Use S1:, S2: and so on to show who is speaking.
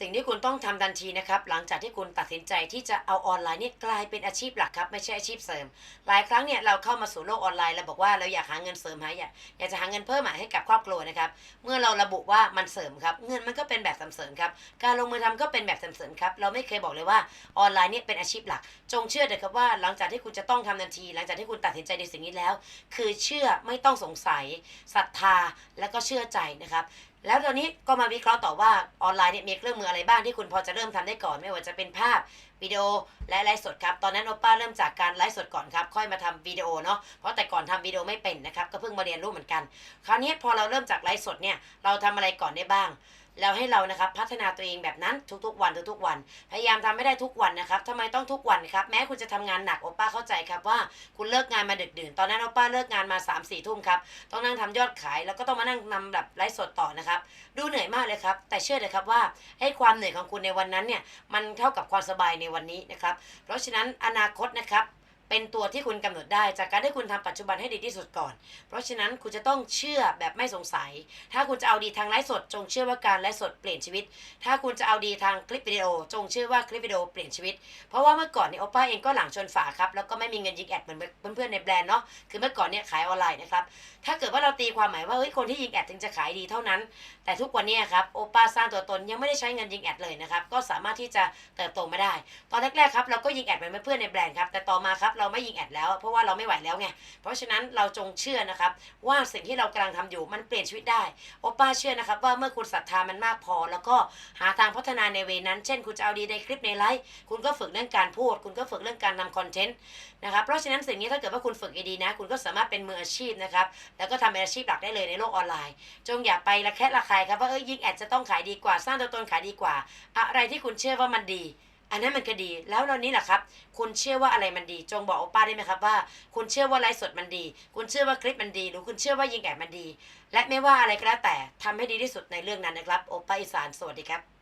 S1: สิ่งที่คุณต้องทำทันทีนะครับ หลังจากที่คุณตัดสินใจที่จะเอาออนไลน์นี่กลายเป็นอาชีพหลักครับ ไม่ใช่อาชีพเสริม หลายครั้งเนี่ยเราเข้ามาสู่โลกออนไลน์เราบอกว่าเราอยากหาเงินเสริมหาอยากอยากจะหาเงินเพิ่มมาให้กับครอบครัวนะครับ เมื่อเราระบุว่ามันเสริมครับเงินมันก็เป็นแบบเสริมครับ การลงมือทำก็เป็นแบบเสริมครับ เราไม่เคยบอกเลยว่าออนไลน์เนี่ยเป็นอาชีพหลัก จงเชื่อเถอะครับว่า หลังจากที่คุณจะต้องทำทันที หลังจากที่คุณตัดสินใจในสิ่งนี้แล้ว คือเชื่อไม่ต้องสงสัยศรัทธาและก็เชื่อใจนะครับ แล้วตอนนี้ก็มาวิเคราะห์ต่อว่าออนไลน์เนี่ยมีเครื่องมืออะไรบ้างที่คุณพอจะเริ่มทำได้ก่อนไม่ว่าจะเป็นภาพวิดีโอและไลฟ์สดครับ ตอนนั้นโอป้าเริ่มจากการไลฟ์สดก่อนครับ ค่อยมาทำวิดีโอเนาะ เพราะแต่ก่อนทำวิดีโอไม่เป็นนะครับ ก็เพิ่งมาเรียนรู้เหมือนกัน คราวนี้พอเราเริ่มจากไลฟ์สดเนี่ย เราทำอะไรก่อนได้บ้าง แล้วให้เรานะครับพัฒนาตัวเองแบบนั้นทุกๆวันทุกๆวัน พยายามทำไม่ได้ทุกวันนะครับทำไมต้องทุกวันครับ แม้คุณจะทำงานหนักโอป้าเข้าใจครับว่าคุณเลิกงานมาดึกดื่น ตอนนั้นโอป้าเลิกงานมา3ามสี่ทุ่มครับ ต้องนั่งทำยอดขาย แล้วก็ต้องมานั่งนำแบบไลฟ์สดต่อนะครับ ดูเหนื่อยมากเลยครับ แต่เชื่อเลยครับว่าให้ความเหนื่อยของคุณในวันนั้นเนี่ย มันเท่ากับความสบายในวันนี้นะครับ เพราะฉะนั้นอนาคตนะครับ เป็นตัวที่คุณกำหนดได้ จากการที่คุณทำปัจจุบันให้ดีที่สุดก่อน เพราะฉะนั้นคุณจะต้องเชื่อแบบไม่สงสัย ถ้าคุณจะเอาดีทางไลฟ์สด จงเชื่อว่าการไลฟ์สดเปลี่ยนชีวิต ถ้าคุณจะเอาดีทางคลิปวิดีโอ จงเชื่อว่าคลิปวิดีโอเปลี่ยนชีวิต เพราะว่าเมื่อก่อนเนี่ยโอป้าเองก็หลังชนฝาครับ แล้วก็ไม่มีเงินยิงแอดเหมือนเพื่อนๆในแบรนด์เนาะ คือเมื่อก่อนเนี่ยขายออนไลน์นะครับ ถ้าเกิดว่าเราตีความหมายว่าเฮ้ยคนที่ยิงแอดถึงจะขายดีเท่านั้น แต่ทุกวันนี้ครับโอป้าสร้างตัวตนยังไม่ได้ใช้เงินยิงแอดเลยนะครับ ก็สามารถที่จะเติบโตมาได้ ตอนแรกๆครับเราก็ยิงแอดเหมือนเพื่อนในแบรนด์ครับ แต่ต่อมาครับเราราไม่ยิงแอดแล้ว เพราะว่าเราไม่ไหวแล้วไงเพราะฉะนั้นเราจงเชื่อนะครับ ว่าสิ่งที่เรากำลังทำอยู่มันเปลี่ยนชีวิตได้โอป้าเชื่อนะครับ ว่าเมื่อคุณศรัทธามันมากพอ แล้วก็หาทางพัฒนาในเวนั้น เช่น คุณจะเอาดีในคลิปในไลฟ์คุณก็ฝึกเรื่องการพูด คุณก็ฝึกเรื่องการทำคอนเทนต์นะครับเพราะฉะนั้นสิ่งนี้ถ้าเกิดว่าคุณฝึกดีนะ คุณก็สามารถเป็นมืออาชีพนะครับแล้วก็ทำเป็นอาชีพหลักได้เลยในโลกออนไลน์ จงอย่าไประแคะระคายครับว่าเอ้ยยิงแอดจะต้องขายดีกว่า สร้างตัวตนขายดีกว่า อะไรที่คุณเชื่อว่ามันดี อันนั้นมันก็ดี แล้วตอนนี้แหละครับ คุณเชื่อว่าอะไรมันดี จงบอกโอป้าได้ไหมครับว่า คุณเชื่อว่าไลฟ์สดมันดี คุณเชื่อว่าคลิปมันดี หรือคุณเชื่อว่ายิงแอบมันดี และไม่ว่าอะไรก็แล้วแต่ทำให้ดีที่สุดในเรื่องนั้นนะครับ โอป้าอีสาน สวัสดีครับ